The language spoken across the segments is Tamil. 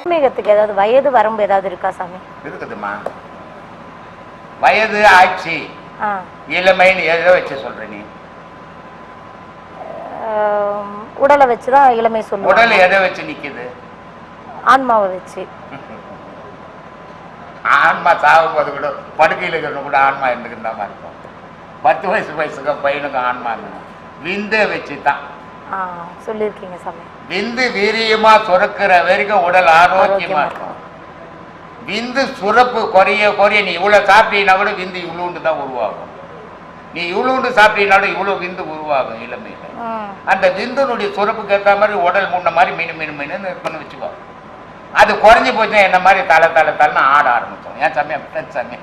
ஆன்மீகத்துக்கு ஏதாவது வயது வரம்பு ஏதாவது இருக்கா சாமி? இருக்குதுமா வயது ஆட்சி ஆ. இளமைன்னு எதை வச்சு சொல்ற நீ. உடலை வச்சு தான் இளமை உடல் சொல்லுவாங்க எதை வச்சு நிக்குது? ஆன்மாவை வச்சு. ஆன்மா சாகும் போது கூட படுக்கையில் இருக்கிறவங்க கூட ஆன்மா இருந்துக்கிட்டு தான் இருக்கும். பத்து வயசு வயசுக்கு பையனுக்கும் ஆன்மா இருந்தது விந்தை வச்சு தான் சொல்லியிருக்கீங்க சாமி. விந்து வீரியமா சுரக்கிற வரைக்கும் உடல் ஆரோக்கியமா இருக்கும். விந்து சுரப்பு குறைய குறைய நீ இவ்வளவு சாப்பிட்டீங்கன்னா கூட விந்து இவ்வளோண்டு தான் உருவாகும். நீ இவ்வளோண்டு சாப்பிட்டீங்கன்னா இவ்வளோ விந்து உருவாகும் இளமையில. அந்த விந்துனுடைய சுரப்புக்கு ஏற்ற மாதிரி உடல் முன்ன மாதிரி மீனு மீனு மீனு இருக்குன்னு வச்சுக்கோ. அது குறைஞ்சி போச்சுன்னா என்ன மாதிரி தலை தலை தலைன்னு ஆட ஆரம்பிச்சோம் ஏன் சாமி அப்படி சாமி.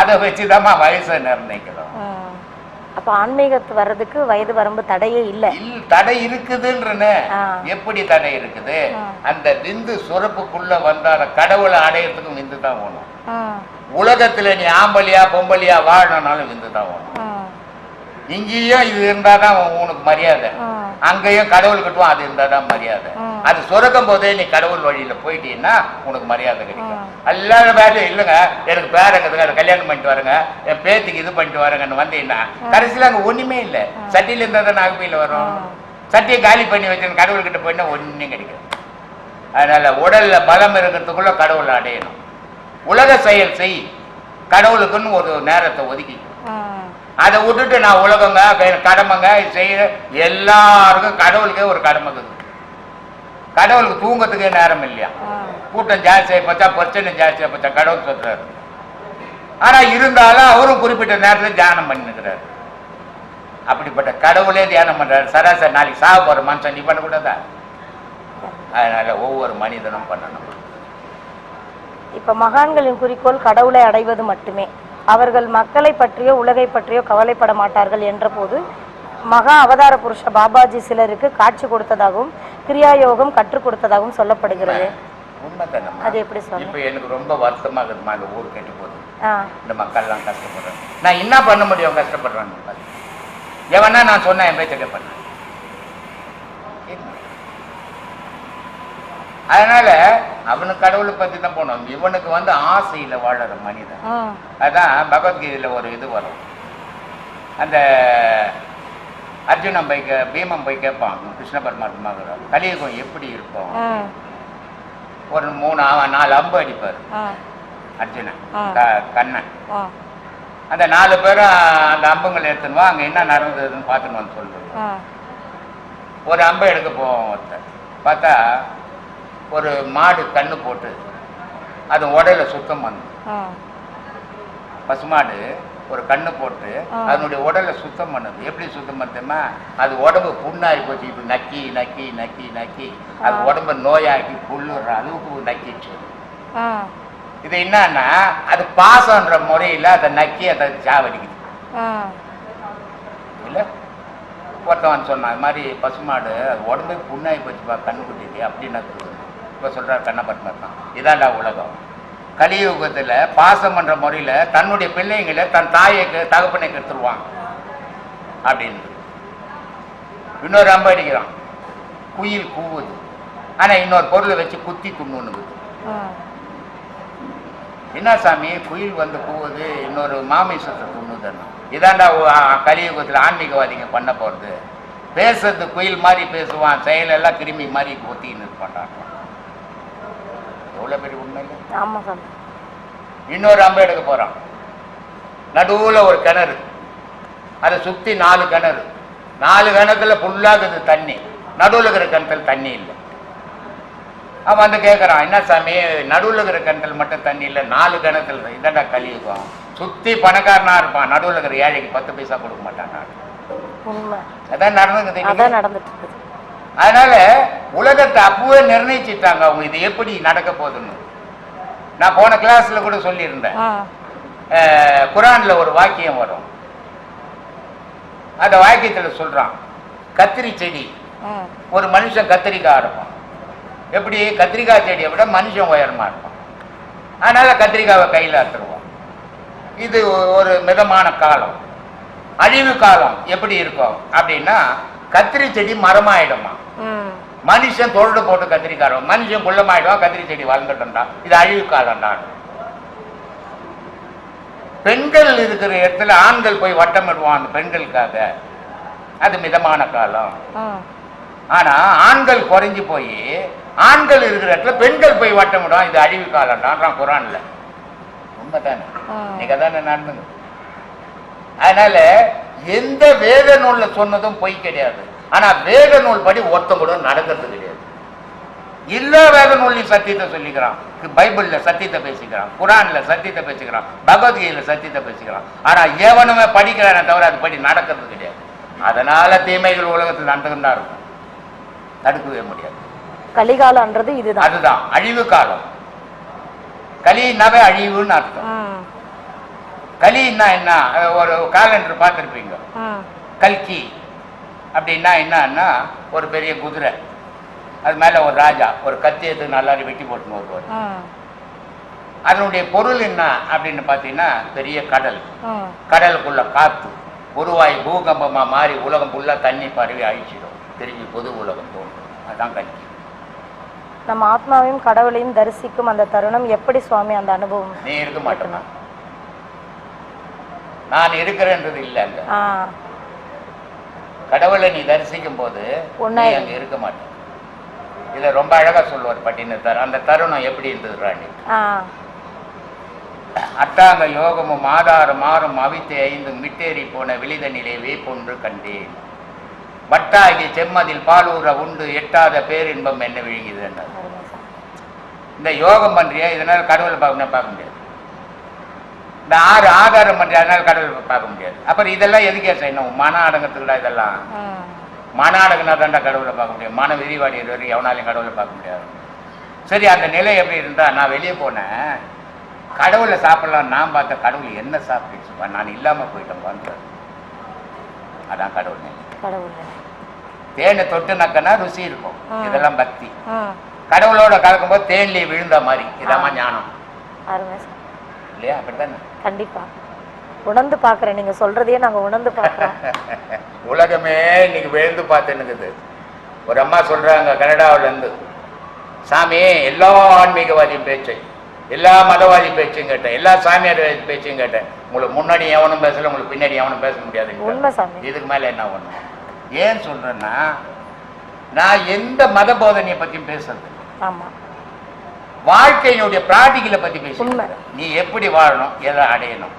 அதை வச்சுதாம்மா வயசை நிர்ணயிக்கிறோம். அப்ப ஆன்மீகத்து வர்றதுக்கு வயது வரம்பு தடையே இல்லை. இல் தடை இருக்குதுன்றனே. எப்படி தடை இருக்குது. அந்த விந்து சுரப்புக்குள்ள வந்தால கடவுளை அடையறதுக்கும் விந்து தான் வேணும் உலகத்துல நீ ஆம்பலியா பொம்பலியா வாழணும்னாலும் விந்து தான் வேணும் இங்கேயும் இது இருந்தாதான் உனக்கு மரியாதை. அங்கேயும் கடவுள் கிட்டுவோம் அது இருந்தாதான் மரியாதை. அது சுரக்கும் போதே நீ கடவுள் வழியில போயிட்டீங்கன்னா உனக்கு மரியாதை கிடைக்கும். ம். எல்லா வேலையும் இல்லைங்க. எனக்கு பேரங்கதுங்க அதை கல்யாணம் பண்ணிட்டு வரேங்க என் பேத்திக்கு இது பண்ணிட்டு வரேங்கன்னு வந்தீங்கன்னா கடைசியில் அங்கே ஒண்ணுமே இல்லை. சட்டியில இருந்தால் தான் நாகப்பையில் வரும். சட்டியை காலி பண்ணி வச்சு கடவுள் கிட்ட போயினா ஒன்றும் கிடைக்கும் அதனால உடல்ல பலம் இருக்கிறதுக்குள்ள கடவுளை அடையணும். உலக செயல் செய். கடவுளுக்குன்னு ஒரு நேரத்தை ஒதுக்கி. அதை விட்டுட்டு நான் உலகங்க கடமைங்க செய்ய எல்லாருக்கும் கடவுளுக்கே ஒரு கடமை இருக்குது. கடவுளுக்கு தூங்கத்துக்கே நேரம் இல்லையா? கூட்டம் ஜாஸ்தியாக போச்சா பிரச்சனை ஜாஸ்தியாக போச்சா கடவுள் சொல்றாரு. ஆனா இருந்தாலும் அவரும் குறிப்பிட்ட நேரத்துல தியானம் பண்ணிக்கிறாரு அப்படிப்பட்ட கடவுளே தியானம் பண்றாரு. சராசரி நாளைக்கு சாக போற மனுஷன் நீ பண்ணக்கூடாதா? அதனால ஒவ்வொரு மனிதனும் பண்ணணும். இப்ப மகான்களின் குறிக்கோள் கடவுளை அடைவது மட்டுமே. அவர்கள் மக்களை பற்றியோ உலகை பற்றியோ கவலைப்பட மாட்டார்கள் என்ற போது மகா அவதார புருஷ பாபாஜி சிலருக்கு காட்சி கொடுத்ததாகவும் கிரியா யோகம் கற்றுக் கொடுத்ததாகவும் சொல்லப்படுகிறது. அது எப்படி இப்ப எனக்கு ரொம்ப வருத்தமா இருக்குதுமா இந்த ஊர் கெட்டு போகுது இந்த மக்கள்லாம் கஷ்டப்படுறாங்க. நான் என்ன பண்ண முடியும் கஷ்டப்படுறாங்க. எவனா நான் சொன்னேன் என் பேச்ச கேட்பேன் அதனால அவனுக்கு கடவுளை பத்தி தான் போனோம். இவனுக்கு வந்து ஆசையில வாழற மனிதன். அதான் பகவத்கீதையில ஒரு இது வரும். அந்த அர்ஜுனன் போய் பீமன் போய் கேட்பான் கிருஷ்ண பரமாத்மா கலியுகம் எப்படி இருக்கும்? ஒரு மூணு நாலு அம்பு அடிப்பார். அர்ஜுனன் கண்ணன். அந்த நாலு பேரும் அந்த அம்புங்களை எடுத்துன்னு வா அங்கே என்ன நடந்ததுன்னு பார்த்துன்னு வந்து சொல்லுது ம் ஒரு அம்பை எடுக்க போவோம் ஒருத்தர். பார்த்தா ஒரு மாடு கண்ணு போட்டு அது உடல சுத்தம் பண்ணு. ம் பசுமாடு ஒரு கண்ணு போட்டு. அதனுடைய உடலை சுத்தம் பண்ணுது. எப்படி சுத்தம் பண்ணுமா அது உடம்பு புண்ணாகி போச்சு. இப்போ நக்கி நக்கி நக்கி நக்கி. அது. உடம்பு நோயாக்கி புல்லுற அளவுக்கு நக்கிச்சு இது என்னன்னா அது பாசம்ன்ற முறையில் அதை நக்கி அதை சாவடிக்குது. இல்லை? ஒருத்தவன் சொன்னான் இது மாதிரி பசுமாடு அது உடம்பே புண்ணாகி போச்சுப்பா கண்ணுக்குட்டிக்கு அப்படின்னு இப்போ சொல்கிறார் கண்ணப்பட்மர் தான். இதாண்டா உலகம். கலியுகத்தில் பாசம் பண்ற முறையில் தன்னுடைய பிள்ளைங்களை தன் தாயை தகப்பனை கெடுத்துருவான் அப்படின்னு. இன்னொரு அம்பு அடிக்கிறான். குயில் கூவுது. ஆனால் இன்னொரு பொருளை வச்சு குத்தி துண்ணுனுது ம் என்ன சாமி? குயில் வந்து கூவுது இன்னொரு மாமிசத்தை துண்ணுதுன்னா இதாண்டா கலியுகத்தில் ஆன்மீகவாதிங்க பண்ண போகிறது பேசுறது குயில் மாதிரி பேசுவான் செயலெல்லாம் கிருமி மாதிரி ஒத்தின்னு இருப்பான்டான் எவ்வளோ பெரிய உண்மை இல்லை. ஆமாம் சாமி இன்னொரு அம்பு எடுக்க போகிறான் நடுவில் ஒரு கிணறு. அதை சுற்றி நாலு கிணறு. நாலு கிணத்துல ஃபுல்லாகுது தண்ணி. நடுவில் இருக்கிற கிணத்துல தண்ணி இல்லை. அவன் வந்து கேட்குறான் என்ன சாமி நடுவில் இருக்கிற கிணத்துல மட்டும் தண்ணி இல்லை நாலு கிணத்துல. இதான்டா கலியுகம் சுற்றி பணக்காரனா இருப்பான். நடுவில் இருக்கிற ஏழைக்கு பத்து பைசா கொடுக்க மாட்டான் அதான் நடந்துக்குது நடந்துட்டு அதனால உலகத்தை அப்பவே நிர்ணயிச்சிட்டாங்க அவங்க. இது எப்படி நடக்க போகுதுன்னு. நான் போன கிளாஸ்ல கூட சொல்லியிருந்தேன். குரான்ல ஒரு வாக்கியம் வரும். அந்த வாக்கியத்தில் சொல்றான் கத்திரி செடி. ஒரு மனுஷன் கத்திரிக்காய் இருப்பான் எப்படி? கத்திரிக்காய் செடியை விட மனுஷன் உயரமா இருப்பான். அதனால கத்திரிக்காவை கையில் அறுத்துருவான் இது ஒரு மிதமான காலம். அழிவு காலம் எப்படி இருக்கும்? அப்படின்னா கத்திரி செடி மரமாயிடுமா? மனுஷன் தொழுடு போட்டு கத்திரிக்காய் மனுஷன் குள்ளமாயிடுவான் கத்திரி செடி வளர்ந்துட்டா இது அழிவு காலம்டா பெண்கள் இருக்கிற இடத்துல ஆண்கள் போய் வட்டமிடுவான் பெண்களுக்காக. அது மிதமான காலம். ஆனா ஆண்கள் குறைஞ்சு போய் ஆண்கள் இருக்கிற இடத்துல பெண்கள் போய் வட்டமிடுவான் இது அழிவு காலம்டான்றான் குரான்ல. உண்மைதானே. நீங்க தானே நடந்துங்க அதனால எந்த வேத நூல்ல சொன்னதும் பொய் கிடையாது. ஆனா வேத நூல் படி ஒருத்தன் கூட நடக்கிறது கிடையாது. எல்லா வேத நூல்லையும் சத்தியத்தை சொல்லிக்கிறான். பைபிள்ல சத்தியத்தை பேசிக்கிறான். குரான்ல சத்தியத்தை பேசிக்கிறான். பகவத்கீதையில சத்தியத்தை பேசிக்கிறான். ஆனா எவனுமே படிக்கிறானே தவிர அது படி நடக்கிறது கிடையாது. அதனால தீமைகள் உலகத்தில் நடந்துகிட்டு இருக்கும். தடுக்கவே முடியாது. கலிகாலன்றது இதுதான். அதுதான். அழிவு காலம். கலினாவே அழிவுன்னு அர்த்தம். கலின்னா என்ன? ஒரு காலண்டர் பார்த்துருப்பீங்க. கல்கி. அப்படின்னா என்னன்னா ஒரு பெரிய குதிரை. அது மேலே ஒரு ராஜா ஒரு கத்தி எடுத்து நல்லா வெட்டி போட்டுன்னு வருவார். அதனுடைய பொருள் என்ன அப்படின்னு பார்த்தீங்கன்னா பெரிய கடல். கடலுக்குள்ள காற்று. உருவாய் பூகம்பமா மாறி உலகம் ஃபுல்லாக தண்ணி பரவி அழிச்சிடும். திரும்பி பொது உலகம் தோன்றும். அதுதான் கல்கி. நம்ம ஆத்மாவையும் கடவுளையும் தரிசிக்கும் அந்த தருணம் எப்படி சுவாமி அந்த அனுபவம் நீ இருக்க மாட்டேனா நான் இருக்கிறேன்றது இல்லை கடவுளை நீ தரிசிக்கும் போது நீ. அங்க இருக்க மாட்டே இதை ரொம்ப அழகா சொல்லுவார் பட்டினத்தார். அந்த தருணம் எப்படி இருந்தது ராணி? அட்டாங்க யோகமும் ஆதாரம் மாறும் அவித்தை ஐந்து மிட்டேறி போன விழிதனிலே வேப்பொன்று கண்டேன். வட்டாகி செம்மதில் பாலூர உண்டு எட்டாத பேரின்பம் என்ன விழுங்குது. இந்த யோகம் பண்றியா? இதனால கடவுளை பார்க்க பார்க்க முடியாது. இந்த ஆறு ஆதாரம் பண்றியா அதனால கடவுளை பார்க்க முடியாது. அப்புறம் இதெல்லாம் எதுக்கே செய்யணும்? மன அடங்கத்துக்குடா இதெல்லாம். மன அடங்குனா தாண்டா கடவுளை பார்க்க முடியும். மன விரிவாடி வரைக்கும் எவனாலையும் கடவுளை பார்க்க முடியாது. சரி அந்த நிலை எப்படி இருந்தா நான் வெளியே போனேன். கடவுளை சாப்பிடலாம் நான் பார்த்த கடவுள் என்ன சாப்பிடுச்சு நான் இல்லாம போயிட்டேன் அதான் கடவுள் நிலை. கடவுள் தேனை தொட்டு நக்கனா ருசி இருக்கும். இதெல்லாம் பக்தி. கடவுளோட கலக்கும்போது தேன்லயே விழுந்த மாதிரி. இதாம்மா ஞானம். இல்லையா? அப்படித்தானே? கண்டிப்பா. உணர்ந்து பார்க்குறேன். நீங்க சொல்றதையே நாங்க உணர்ந்து பார்க்குறோம். உலகமே இன்னைக்கு விழுந்து பார்த்துன்னுக்குது. ஒரு அம்மா சொல்றாங்க கனடாவுல இருந்து சாமி எல்லா ஆன்மீகவாதியும் பேச்சு எல்லா மதவாதி பேச்சும் கேட்டேன். எல்லா சாமியார் பேச்சும் கேட்டேன். உங்களுக்கு முன்னாடி எவனும் பேசல உங்களுக்கு பின்னாடி எவனும் பேச முடியாது. இதுக்கு மேல என்ன ஒண்ணு ஏன் சொல்றேன்னா நான் எந்த மத போதனையை பத்தியும் பேசுறது ஆமா. வாழ்க்கையினுடைய பிராக்டிக்கலை பத்தி. பேசுறேன் நீ எப்படி வாழணும் எதை அடையணும்?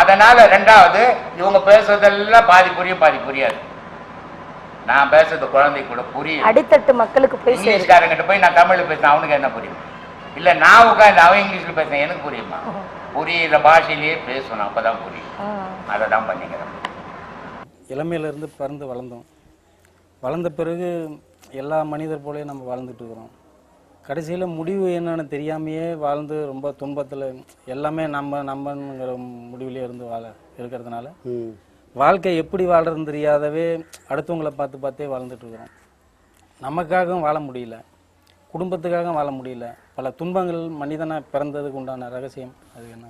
அதனால ரெண்டாவது இவங்க பேசுறதெல்லாம் பாதி புரியும் பாதி புரியாது. நான் பேசுறது குழந்தைக்கு கூட புரியும். அடித்தட்டு மக்களுக்கு போய் சேரும் இங்கிலீஷ்காரங்கிட்ட போய் நான் தமிழ்ல பேசினேன் அவனுக்கு என்ன புரியும்? இல்ல நான் உட்காந்து அவன் இங்கிலீஷ்ல பேசுறேன் எனக்கு புரியுமா? புரியுற பாஷையிலேயே பேசணும் அப்பதான் புரியும். அதை தான் பண்ணிக்கிறேன் இளமையிலேருந்து பிறந்து வளர்ந்தோம். வளர்ந்த பிறகு எல்லா மனிதர் போலயும் நம்ம வாழ்ந்துட்டு இருக்கிறோம். கடைசியில் முடிவு என்னன்னு தெரியாமையே வாழ்ந்து ரொம்ப துன்பத்தில் எல்லாமே நம்ம நம்மங்கிற முடிவிலே இருந்து வாழ இருக்கிறதுனால வாழ்க்கை எப்படி வாழ்றதுன்னு தெரியாதவே அடுத்தவங்களை பார்த்து பார்த்தே வாழ்ந்துட்டு இருக்கிறோம். நமக்காகவும் வாழ முடியல. குடும்பத்துக்காக வாழ முடியல. பல துன்பங்கள் மனிதனா பிறந்ததுக்கு உண்டான ரகசியம் அது என்ன?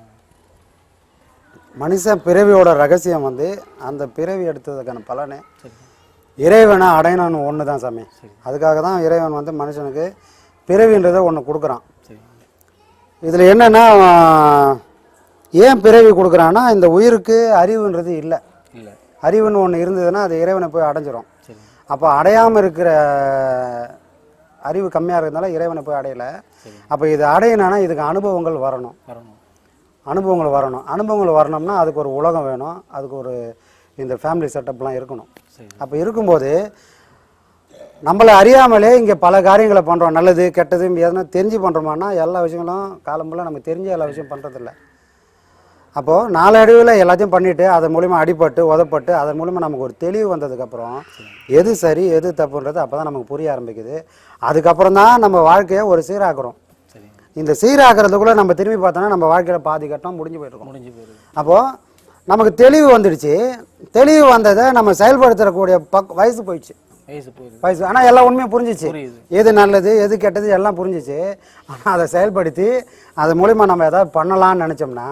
மனுஷன் பிறவியோட ரகசியம் வந்து அந்த பிறவி எடுத்ததுக்கான பலனை சரி. இறைவனை அடையணும்னு ஒன்று தான் சாமி. அதுக்காக தான் இறைவன் வந்து மனுஷனுக்கு பிறவின்றதை ஒன்று கொடுக்குறான். இதில் என்னென்னா ஏன் பிறவி கொடுக்குறான்னா இந்த உயிருக்கு அறிவுன்றது இல்லை. இல்லை. அறிவுன்னு ஒன்று இருந்ததுன்னா அது இறைவனை போய் அடைஞ்சிரும். சரி. அப்போ அடையாமல் இருக்கிற அறிவு கம்மியாக இருக்கிறதுனால இறைவனை போய் அடையலை. அப்போ இது அடையணும்னா இதுக்கு அனுபவங்கள் வரணும். வரணும். அனுபவங்கள் வரணும். அனுபவங்கள் வரணும்னா அதுக்கு ஒரு உலகம் வேணும். அதுக்கு ஒரு இந்த ஃபேமிலி செட்டப்லாம் இருக்கணும். அப்போ இருக்கும்போது நம்மளை அறியாமலே இங்கே பல காரியங்களை பண்ணுறோம் நல்லது கெட்டது எதனா தெரிஞ்சு பண்ணுறோமான்னா எல்லா விஷயங்களும் காலம்புள்ள நமக்கு தெரிஞ்ச எல்லா விஷயம் பண்ணுறதில்ல அப்போது நாளடைவில் எல்லாத்தையும் பண்ணிவிட்டு அதன் மூலிமா அடிபட்டு உதப்பட்டு அதன் மூலிமா நமக்கு ஒரு தெளிவு வந்ததுக்கப்புறம் எது சரி எது தப்புன்றது அப்போ தான் நமக்கு புரிய ஆரம்பிக்குது. அதுக்கப்புறம் தான் நம்ம வாழ்க்கையை ஒரு சீராக்குறோம். சரி இந்த சீராக்கிறதுக்குள்ளே நம்ம திரும்பி பார்த்தோன்னா நம்ம வாழ்க்கையில் பாதி கட்டம் முடிஞ்சு போயிருக்கோம் முடிஞ்சு போயிருது அப்போது நமக்கு தெளிவு வந்துடுச்சு. தெளிவு வந்ததை நம்ம செயல்படுத்தக்கூடிய பக் வயசு போயிடுச்சு. வயசு ஆனால் எல்லாம் உண்மையும் புரிஞ்சிச்சு. எது நல்லது எது கெட்டது எல்லாம் புரிஞ்சிச்சு. ஆனால் அதை செயல்படுத்தி அது மூலிமா நம்ம ஏதாவது பண்ணலாம்னு நினச்சோம்னா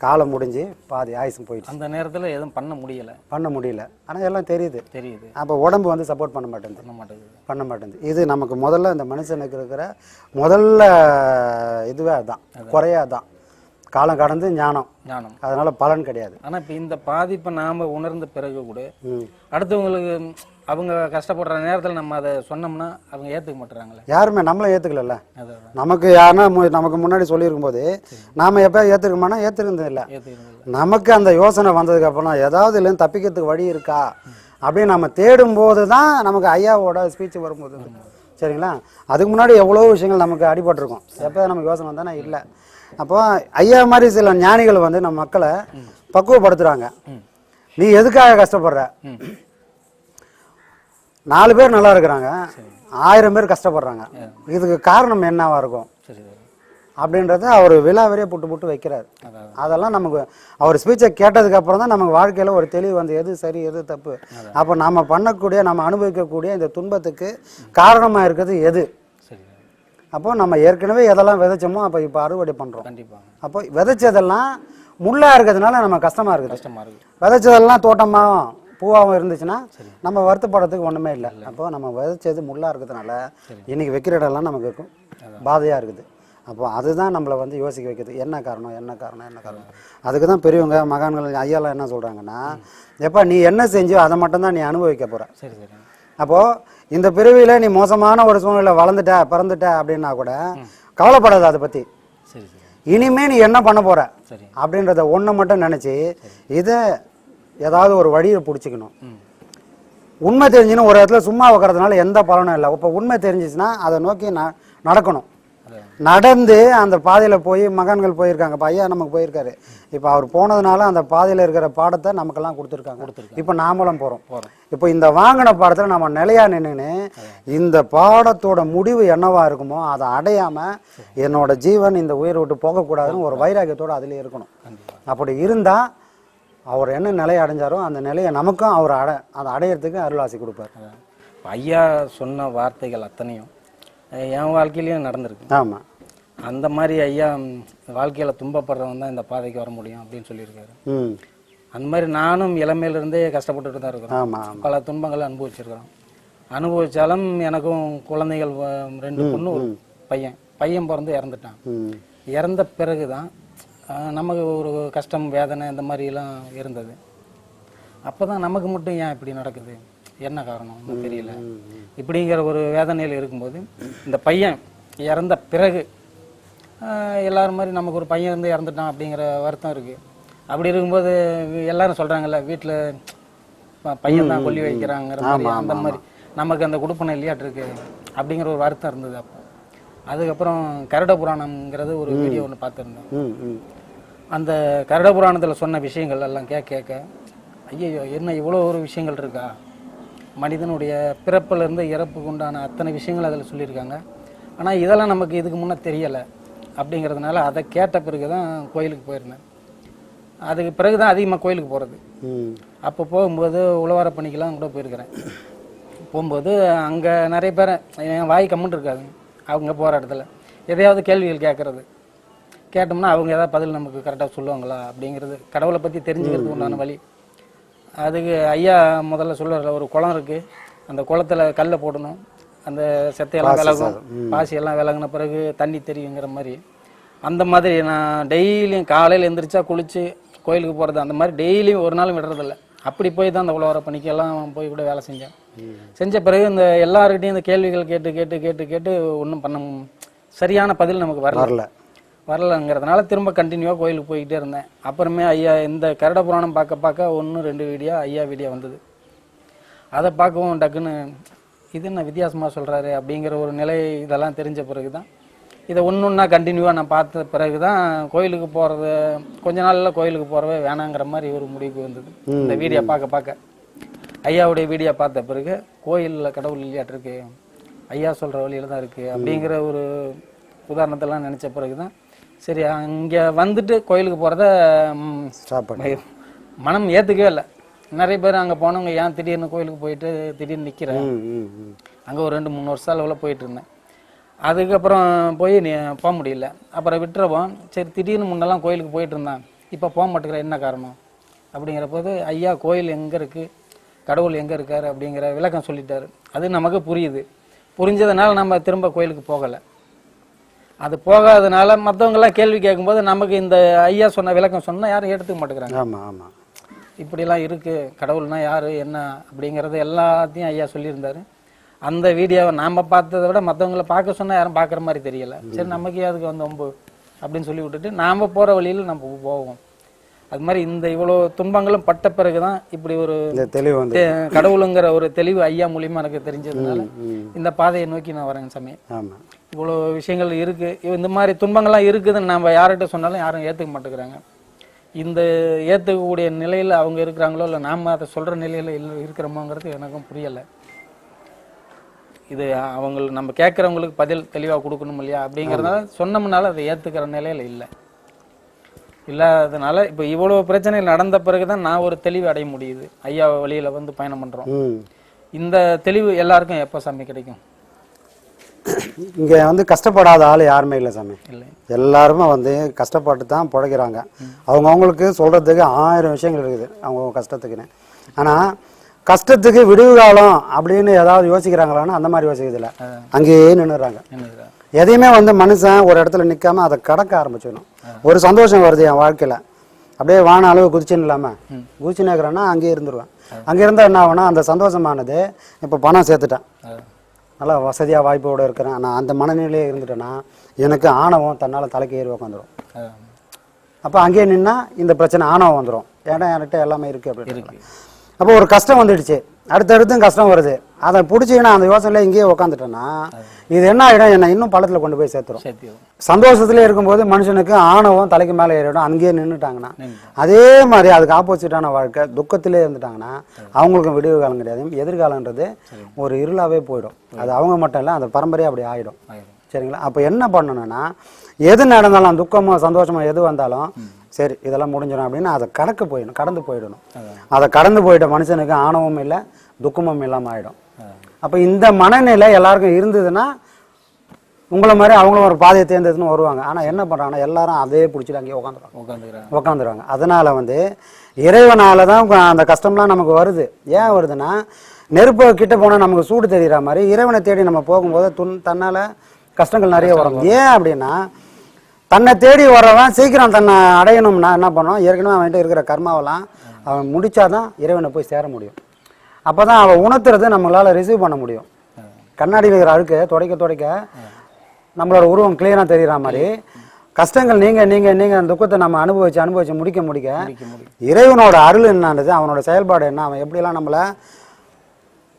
காலம் முடிஞ்சு பாதி ஆயுசும் போயிடுச்சு. அந்த நேரத்தில் எதுவும் பண்ண முடியலை. பண்ண முடியல. ஆனால் எல்லாம் தெரியுது. தெரியுது. அப்போ உடம்பு வந்து சப்போர்ட் பண்ண மாட்டேங்குது. பண்ண மாட்டேங்குது. பண்ண மாட்டேங்குது. இது நமக்கு முதல்ல இந்த மனுஷனுக்கு இருக்கிற முதல்ல இதுவே அதுதான் குறையே அதான். காலம் கடந்து ஞானம். ஞானம். அதனால பலன் கிடையாது. ஆனால் இப்போ இந்த பாதிப்பை நாம் உணர்ந்த பிறகு கூட. அடுத்தவங்களுக்கு அவங்க கஷ்டப்படுற நேரத்தில் நம்ம அதை சொன்னோம்னா அவங்க ஏற்றுக்க மாட்டுறாங்களே. யாருமே நம்மளும் ஏற்றுக்கல அதான். நமக்கு யாருன்னா நமக்கு முன்னாடி சொல்லியிருக்கும் போது நாம எப்போ ஏற்றுக்கோமானா ஏற்றுக்கிறது இல்லை நமக்கு அந்த யோசனை வந்ததுக்கு அப்புறம் ஏதாவது இல்லைன்னு தப்பிக்கிறதுக்கு வழி இருக்கா? அப்படின்னு நம்ம தேடும் போது தான் நமக்கு ஐயாவோட ஸ்பீச் வரும்போது. சரிங்களா? அதுக்கு முன்னாடி எவ்வளோ விஷயங்கள் நமக்கு அடிபட்டிருக்கும். எப்போ நமக்கு யோசனை வந்தானே இல்லை. அப்போ ஐயா மாதிரி சில ஞானிகள் வந்து நம்ம மக்களை பக்குவப்படுத்துகிறாங்க நீ எதுக்காக கஷ்டப்படுற? நாலு பேர் நல்லா இருக்கிறாங்க. ஆயிரம் பேர் கஷ்டப்படுறாங்க. இதுக்கு காரணம் என்னவா இருக்கும்? அப்படின்றத அவர் விழாவரியே புட்டு புட்டு வைக்கிறார். அதெல்லாம் நமக்கு அவர் ஸ்பீச்சை கேட்டதுக்கு அப்புறம் தான் நமக்கு வாழ்க்கையில ஒரு தெளிவு வந்து எது சரி எது தப்பு. அப்போ நம்ம பண்ணக்கூடிய நம்ம அனுபவிக்கக்கூடிய இந்த துன்பத்துக்கு காரணமா இருக்கிறது எது? அப்போ நம்ம ஏற்கனவே எதெல்லாம் விதைச்சோமோ அப்போ இப்போ அறுவடை பண்றோம். கண்டிப்பாக அப்போ விதைச்சதெல்லாம் முள்ளா இருக்கிறதுனால நம்ம கஷ்டமா இருக்குது. கஷ்டமாக இருக்குது. விதைச்சதெல்லாம் தோட்டமா? பூவாகவும் இருந்துச்சுன்னா நம்ம வருத்தப்படுறதுக்கு ஒண்ணுமே இல்லை. அப்போ நம்ம விதைச்சது முள்ளா இருக்கிறதுனால இன்னைக்கு வைக்கிற இடம்லாம் நமக்கு இருக்கும். பாதையா இருக்குது. அப்போ அதுதான் நம்மளை வந்து யோசிக்க வைக்குது என்ன காரணம்? என்ன காரணம்? என்ன காரணம்? அதுக்கு தான் பெரியவங்க மகான்கள் ஐயாலாம் என்ன சொல்றாங்கன்னா எப்பா நீ என்ன செஞ்சோ அதை மட்டும்தான் நீ அனுபவிக்க போற. சரி சரி. அப்போ இந்த பிறவியில நீ மோசமான ஒரு சூழ்நிலை வளர்ந்துட்ட பிறந்துட்ட அப்படின்னா கூட கவலைப்படாத அதை சரி இனிமே நீ என்ன பண்ண போற? சரி. அப்படின்றத ஒண்ணை மட்டும் நினைச்சு இதை ஏதாவது ஒரு வழியை பிடிச்சிக்கணும். உண்மை தெரிஞ்சுன்னு ஒரு இடத்துல சும்மா உட்கறதுனால எந்த பலனும் இல்லை. இப்போ உண்மை தெரிஞ்சிச்சுன்னா அதை நோக்கி ந நடக்கணும். நடந்து அந்த பாதையில் போய் மகான்கள் போயிருக்காங்க. இப்போ ஐயா நமக்கு போயிருக்காரு. இப்போ அவர் போனதுனால அந்த பாதையில் இருக்கிற பாடத்தை நமக்கெல்லாம் கொடுத்துருக்காங்க. இப்போ நாமளும் போகிறோம் இப்போ இந்த வாங்கின பாடத்தில் நம்ம நிலையா நின்றுன்னு இந்த பாடத்தோட முடிவு என்னவா இருக்குமோ அதை அடையாம என்னோட ஜீவன் இந்த உயிரை விட்டு போகக்கூடாதுன்னு ஒரு வைராக்கியத்தோட அதிலே இருக்கணும். அப்படி இருந்தா அவர் என்ன நிலையை அடைஞ்சாரோ அந்த நிலையை நமக்கும் அவர் அடை அதை அடையிறதுக்கு அருளாசி கொடுப்பார். ஐயா சொன்ன வார்த்தைகள் அத்தனையும் என் வாழ்க்கையிலையும் நடந்திருக்கு. ஆமா. அந்த மாதிரி ஐயா வாழ்க்கையில் துன்பப்படுறவன் தான் இந்த பாதைக்கு வர முடியும் அப்படின்னு சொல்லியிருக்காரு. ம். அந்த மாதிரி நானும் இளமையிலிருந்தே கஷ்டப்பட்டுட்டு தான் இருக்கிறேன் பல துன்பங்களை அனுபவிச்சிருக்கிறோம். அனுபவிச்சாலும் எனக்கும் குழந்தைகள் ரெண்டு பொண்ணு ஒரு பையன். பையன் பிறந்து இறந்துட்டான். இறந்த பிறகு தான் நமக்கு ஒரு கஷ்டம் வேதனை இந்த மாதிரிலாம் இருந்தது. அப்போ தான் நமக்கு மட்டும் ஏன் இப்படி நடக்குது? என்ன காரணம்? தெரியல. இப்படிங்கிற ஒரு வேதனையில் இருக்கும்போது இந்த பையன் இறந்த பிறகு எல்லாரும் மாதிரி நமக்கு ஒரு பையன் இருந்து இறந்துட்டான் அப்படிங்கிற வருத்தம் இருக்குது அப்படி இருக்கும்போது எல்லாரும் சொல்கிறாங்கல்ல வீட்டில் பையன் தான் கொல்லி வைக்கிறாங்கிற மாதிரி அந்த மாதிரி. நமக்கு அந்த குடுப்பனை இல்லையாட்டு இருக்கு அப்படிங்கிற ஒரு வருத்தம் இருந்தது அப்போ. அதுக்கப்புறம் கருட புராணம்ங்கிறது ஒரு வீடியோ ஒன்று பார்த்துருந்தேன் அந்த கருட புராணத்தில் சொன்ன விஷயங்கள் எல்லாம் கேட்க கேட்க ஐயோ என்ன இவ்வளோ ஒரு விஷயங்கள் இருக்கா? மனிதனுடைய பிறப்பிலிருந்து இறப்புக்கு உண்டான அத்தனை விஷயங்கள் அதில் சொல்லியிருக்காங்க. ஆனால் இதெல்லாம் நமக்கு இதுக்கு முன்னே தெரியலை அப்படிங்கிறதுனால அதை கேட்ட பிறகு தான் கோயிலுக்கு போயிருந்தேன். அதுக்கு பிறகு தான் அதிகமாக கோயிலுக்கு போகிறது அப்போ போகும்போது உழவார பணிக்கெல்லாம் கூட போயிருக்கிறேன். போகும்போது அங்கே நிறைய பேர் என் வாய் கம்முன்னு இருக்காது. அவங்க போகிற இடத்துல. எதையாவது கேள்விகள் கேட்குறது கேட்டோம்னா அவங்க ஏதாவது பதில் நமக்கு கரெக்டாக சொல்லுவாங்களா அப்படிங்கிறது கடவுளை பற்றி தெரிஞ்சுக்கிறது உண்டான வழி. அதுக்கு ஐயா முதல்ல சொல்லுவார்ல ஒரு குளம் இருக்குது அந்த குளத்துல கல்லை போடணும். அந்த செத்தையெல்லாம் விலகும். பாசியெல்லாம் விலகுன பிறகு தண்ணி தெரியுங்கிற மாதிரி. அந்த மாதிரி நான் டெய்லியும் காலையில் எந்திரிச்சா குளிச்சு கோயிலுக்கு போகிறது அந்த மாதிரி டெய்லியும் ஒரு நாளும் விடுறதில்ல. அப்படி போய் தான் அந்த உழவர பணிக்கெல்லாம் போய் கூட வேலை செஞ்சேன். செஞ்ச பிறகு இந்த எல்லாருக்கிட்டையும் இந்த கேள்விகள் கேட்டு கேட்டு கேட்டு கேட்டு ஒன்றும் பண்ண சரியான பதில் நமக்கு வரல. வரல. வரலங்கிறதுனால திரும்ப கண்டினியூவாக கோயிலுக்கு போய்கிட்டே இருந்தேன். அப்புறமே ஐயா இந்த கருட புராணம் பார்க்க பார்க்க ஒன்று ரெண்டு வீடியோ ஐயா வீடியோ வந்தது. அதை பார்க்கவும் டக்குன்னு இது என்ன வித்தியாசமாக சொல்கிறாரு அப்படிங்கிற ஒரு நிலை இதெல்லாம் தெரிஞ்ச பிறகு தான் இதை ஒன்று ஒன்றா கண்டினியூவாக நான் பார்த்த பிறகு தான் கோயிலுக்கு போகிறது கொஞ்ச நாளில் கோயிலுக்கு போகிறவே வேணாங்கிற மாதிரி ஒரு முடிவுக்கு வந்தது. இந்த வீடியோ பார்க்க பார்க்க. ஐயாவுடைய வீடியோ பார்த்த பிறகு கோயிலில் கடவுள் இல்லையாட்டிருக்கு ஐயா சொல்கிற வழியில தான் இருக்குது அப்படிங்கிற ஒரு உதாரணத்தெல்லாம் நினச்ச பிறகு தான் சரி அங்கே வந்துட்டு கோயிலுக்கு போகிறத ஸ்டாப் பண்ணி மனம் ஏற்றுக்கவே இல்லை. நிறைய பேர் அங்கே போனவங்க ஏன் திடீர்னு கோயிலுக்கு போயிட்டு திடீர்னு நிற்கிறேன் அங்கே ஒரு ரெண்டு மூணு வருஷம் அளவில் போயிட்டு இருந்தேன். அதுக்கப்புறம் போய் நீ போக முடியல. அப்புறம் விட்டுறவோம் சரி திடீர்னு முன்னெல்லாம் கோயிலுக்கு போயிட்டு இருந்தேன். இப்போ போக மாட்டேங்கிற என்ன காரணம்? அப்படிங்கிற போது ஐயா கோயில் எங்கே இருக்குது கடவுள் எங்கே இருக்கார்? அப்படிங்கிற விளக்கம் சொல்லிட்டாரு. அது நமக்கு புரியுது. புரிஞ்சதுனால நம்ம திரும்ப கோயிலுக்கு போகலை. அது போகாதனால மற்றவங்கெல்லாம் கேள்வி கேட்கும்போது நமக்கு இந்த ஐயா சொன்ன விளக்கம் சொன்னால் யாரும் எடுத்துக்க மாட்டேங்கிறாங்க. ஆமாம் ஆமாம் இப்படிலாம் இருக்குது கடவுள்னா யார்? என்ன? அப்படிங்கிறது எல்லாத்தையும் ஐயா சொல்லியிருந்தாரு. அந்த வீடியோவை நாம் பார்த்ததை விட மற்றவங்கள பார்க்க சொன்னால் யாரும் பார்க்குற மாதிரி தெரியல. சரி நமக்கு அதுக்கு வந்து ரொம்ப அப்படின்னு சொல்லி விட்டுட்டு நாம் போகிற வழியில் நம்ம போவோம். அது மாதிரி இந்த இவ்வளோ துன்பங்களும் பட்ட பிறகு தான் இப்படி ஒரு தெளிவு கடவுளுங்கிற ஒரு தெளிவு ஐயா மூலியமா எனக்கு தெரிஞ்சதுனால இந்த பாதையை நோக்கி நான் வரேன் சாமி. ஆமாம் இவ்வளோ விஷயங்கள் இருக்கு. இவ- இந்த மாதிரி துன்பங்கள்லாம் இருக்குதுன்னு நம்ம யார்கிட்ட சொன்னாலும் யாரும் ஏற்றுக்க மாட்டேங்கிறாங்க. இந்த ஏற்றுக்கக்கூடிய நிலையில் அவங்க இருக்கிறாங்களோ இல்லை நாம அதை சொல்கிற நிலையில் இல்லை இருக்கிறோமோங்கிறது எனக்கும் புரியலை. இது அவங்க நம்ம கேட்குறவங்களுக்கு பதில் தெளிவாக கொடுக்கணும் இல்லையா? அப்படிங்கிறதுனால சொன்னோம்னால அதை ஏற்றுக்கிற நிலையில் இல்லை. இல்லாததுனால இப்போ இவ்வளோ பிரச்சனைகள் நடந்த பிறகு தான் நான் ஒரு தெளிவு அடைய முடியுது. ஐயா வழியில் வந்து பயணம் பண்ணுறோம் இந்த தெளிவு எல்லாருக்கும் எப்போ சாமி கிடைக்கும்? இங்கே வந்து கஷ்டப்படாத ஆள் யாருமே இல்லை சாமி. இல்லை. எல்லாருமே வந்து கஷ்டப்பட்டு தான் பிழைக்கிறாங்க அவங்கவுங்களுக்கு சொல்கிறதுக்கு ஆயிரம் விஷயங்கள் இருக்குது. அவங்க கஷ்டத்துக்குன்னு. ஆனால் கஷ்டத்துக்கு விடுவு காலம் அப்படின்னு ஏதாவது யோசிக்கிறாங்களான்னு அந்த மாதிரி யோசிக்கிறதில்ல. அங்கேயே நின்றுறாங்க எதையுமே வந்து மனுஷன் ஒரு இடத்துல நிற்காம அதை கடக்க ஆரம்பிச்சிடணும். ஒரு சந்தோஷம் வருது என் வாழ்க்கையில். அப்படியே வான அளவு குதிச்சுன்னு இல்லாமல் குதிச்சுன்னு இருக்கிறேன்னா அங்கேயே இருந்துருவேன். அங்கே இருந்தால் என்ன ஆகும்னா அந்த சந்தோஷமானது இப்போ பணம் சேர்த்துட்டேன். நல்லா வசதியாக வாய்ப்போடு இருக்கிறேன். நான் அந்த மனநிலையே இருந்துட்டேன்னா எனக்கு ஆணவம் தன்னால் தலைக்கு ஏறி உட்காந்துரும் அப்போ அங்கேயே நின்னா இந்த பிரச்சனை ஆணவம் வந்துடும் ஏன்னா என்கிட்ட எல்லாமே இருக்குது அப்படின்னு அப்போ ஒரு கஷ்டம் வந்துடுச்சு. அடுத்தடுத்தும் கஷ்டம் வருது. அதை பிடிச்சிங்கன்னா அந்த யோசனையில் இங்கேயே உட்காந்துட்டேன்னா இது என்ன ஆகிடும் என்னை இன்னும் பள்ளத்தில் கொண்டு போய் சேர்த்துரும். சேர்த்து. சந்தோஷத்துல இருக்கும்போது மனுஷனுக்கு ஆணவம் தலைக்கு மேலே ஏறிடும். அங்கேயே நின்றுட்டாங்கன்னா அதே மாதிரி அதுக்கு ஆப்போசிட்டான வாழ்க்கை துக்கத்திலே இருந்துட்டாங்கன்னா அவங்களுக்கும் விடிவு காலம் கிடையாது. எதிர்காலன்றது ஒரு இருளாவே போயிடும். அது அவங்க மட்டும் இல்லை அந்த பரம்பரையாக அப்படி ஆயிடும். சரிங்களா? அப்போ என்ன பண்ணணும்னா எது நடந்தாலும் துக்கமோ சந்தோஷமோ எது வந்தாலும் சரி இதெல்லாம் முடிஞ்சிடும் அப்படின்னு அதை கடக்க போயிடணும் கடந்து போயிடணும். அதை கடந்து போயிட்ட மனுஷனுக்கு ஆணவமும் இல்லை துக்கமும் இல்லாமல் ஆயிடும். அப்போ இந்த மனநிலை எல்லாருக்கும் இருந்ததுன்னா உங்களை மாதிரி அவங்களும் ஒரு பாதையை தேர்ந்தெடுத்துன்னு வருவாங்க. ஆனால் என்ன பண்ணுறாங்கன்னா எல்லாரும் அதே பிடிச்சிட்டு அங்கேயே உட்காந்துருவாங்க உட்காந்துக்கிறாங்க உட்காந்துருவாங்க அதனால வந்து இறைவனால தான் அந்த கஷ்டம்லாம் நமக்கு வருது. ஏன் வருதுன்னா நெருப்பு கிட்ட போனால் நமக்கு சூடு தெரியுற மாதிரி இறைவனை தேடி நம்ம போகும்போது துன் தன்னால் கஷ்டங்கள் நிறைய வரும். ஏன் அப்படின்னா தன்னை தேடி வர்றவன் சீக்கிரம் தன்னை அடையணும்னா என்ன பண்ணுவான் ஏற்கனவே அவன்கிட்ட இருக்கிற கர்மாவெல்லாம் அவன் முடிச்சாதான் இறைவனை போய் சேர முடியும். அப்போ தான் அவன் உணர்த்துறது நம்மளால் ரிசீவ் பண்ண முடியும். கண்ணாடியில் இருக்கிற அழுக்கு துடைக்க துடைக்க நம்மளோட உருவம் கிளியராக தெரியுற மாதிரி கஷ்டங்கள் நீங்க நீங்க நீங்க அந்த துக்கத்தை நம்ம அனுபவிச்சு அனுபவிச்சு முடிக்க முடிக்க இறைவனோட அருள் என்னன்றது அவனோட செயல்பாடு என்ன அவன் எப்படிலாம் நம்மளை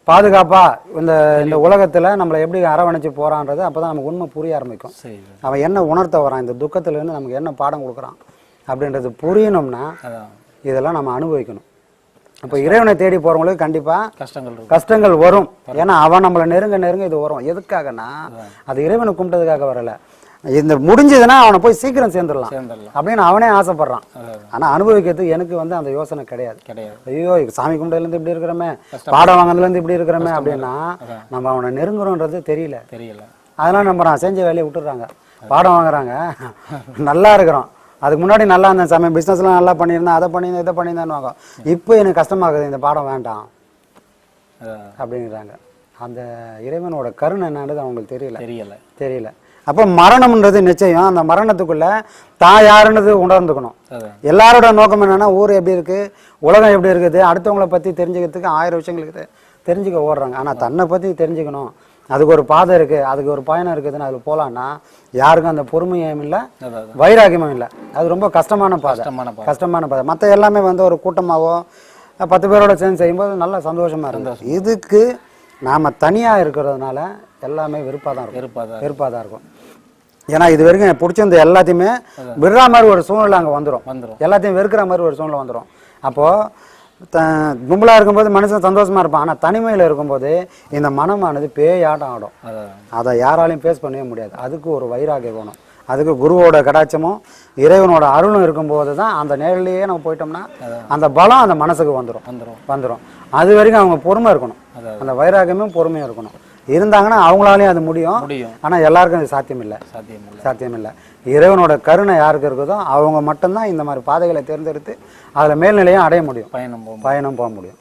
பாதுகாப்பா இந்த இந்த உலகத்துல நம்மளை எப்படி அரவணைச்சு போறான்றது அப்பதான் நமக்கு உண்மை புரிய ஆரம்பிக்கும். அவன் என்ன உணர்த்த வரான்? இந்த துக்கத்துல இருந்து நமக்கு என்ன பாடம் கொடுக்குறான்? அப்படின்றது புரியணும்னா இதெல்லாம் நம்ம அனுபவிக்கணும். அப்போ இறைவனை தேடி போறவங்களுக்கு கண்டிப்பா கஷ்டங்கள் கஷ்டங்கள் வரும். ஏன்னா அவன் நம்மளை நெருங்க நெருங்க இது வரும். எதுக்காகனா அது இறைவனை கும்பிட்டதுக்காக வரல. இந்த முடிஞ்சதுன்னா அவனை போய் சீக்கிரம் சேர்ந்துடலாம். அப்படின்னு அவனே ஆசைப்படுறான். அதான். ஆனா அனுபவிக்கிறதுக்கு எனக்கு வந்து அந்த யோசனை கிடையாது. கிடையாது. ஐயோ சாமி கும்பிட்டதுலேருந்து இப்படி இருக்கிறோமே பாடம் வாங்கினதுலேருந்து இப்படி இருக்கிறோமே அப்படின்னா நம்ம அவனை நெருங்குறோன்றது தெரியல. தெரியல. அதனால நம்ம நான் செஞ்ச வேலையை விட்டுடுறாங்க. பாடம் வாங்குறாங்க. நல்லா இருக்கிறோம். அதுக்கு முன்னாடி நல்லா இருந்தேன் சாமி. பிஸ்னஸ்லாம் நல்லா பண்ணியிருந்தேன். அதை பண்ணியிருந்தேன் இதை பண்ணியிருந்தேன்னு இப்போ எனக்கு கஷ்டமாகுது இந்த பாடம் வேண்டாம். அப்படிங்கிறாங்க. அந்த இறைவனோட கருணை என்னன்றது அவங்களுக்கு தெரியல. தெரியல. தெரியல. அப்போ மரணம்ன்றது நிச்சயம். அந்த மரணத்துக்குள்ள தான் யாருன்றது உணர்ந்துக்கணும். எல்லாரோட நோக்கம் என்னன்னா ஊர் எப்படி இருக்கு உலகம் எப்படி இருக்குது அடுத்தவங்கள பத்தி தெரிஞ்சுக்கிறதுக்கு ஆயிரம் விஷயங்கள் இருக்குது. தெரிஞ்சுக்க ஓடுறாங்க. ஆனா தன்னை பத்தி தெரிஞ்சுக்கணும். அதுக்கு ஒரு பாதை இருக்கு அதுக்கு ஒரு பயணம் இருக்குதுன்னு அதில் போகலான்னா யாருக்கும் அந்த பொறுமையும் இல்லை. வைராகியமும் இல்லை. அது ரொம்ப கஷ்டமான பாதை. கஷ்டமான பாதை. மற்ற எல்லாமே வந்து ஒரு கூட்டமாவோ அஹ், பத்து பேரோட சேர்ந்து செய்யும்போது நல்ல சந்தோஷமா இருக்கும் இதுக்கு நாம தனியா இருக்கிறதுனால எல்லாமே வெறுப்பாக தான் இருக்கும். வெறுப்பாக தான் இருக்கும். ஏன்னா இது வரைக்கும் எனக்கு பிடிச்சிருந்த எல்லாத்தையுமே விடுற மாதிரி ஒரு சூழ்நிலை அங்கே வந்துடும் வந்துரும். எல்லாத்தையும் வெறுக்கிற மாதிரி ஒரு சூழ்நிலை வந்துடும் அப்போது கும்பலாக இருக்கும்போது மனுஷன் சந்தோஷமா இருப்பான். ஆனால் தனிமையில் இருக்கும்போது இந்த மனமானது பேயாட்டம் ஆடும். அதை யாராலையும் ஃபேஸ் பண்ணவே முடியாது. அதுக்கு ஒரு வைராகியம் வேணும் அதுக்கு குருவோட கடாட்சமும் இறைவனோட அருளும் இருக்கும்போது தான் அந்த நேரிலேயே நம்ம போயிட்டோம்னா அந்த பலம் அந்த மனசுக்கு வந்துடும் வந்துடும் வந்துடும் அது வரைக்கும் அவங்க பொறுமை இருக்கணும். அந்த வைராகியமும் பொறுமையும் இருக்கணும். இருந்தாங்கன்னா அவங்களாலையும் அது முடியும். முடியும். ஆனால் எல்லாருக்கும் அது சாத்தியம் இல்லை சாத்தியம் இல்லை சாத்தியம் இல்லை இறைவனோட கருணை யாருக்கு இருக்குதோ அவங்க மட்டும்தான் இந்த மாதிரி பாதைகளை தேர்ந்தெடுத்து அதில் மேல்நிலையும் அடைய முடியும். பயணம் பயணம் போக முடியும்.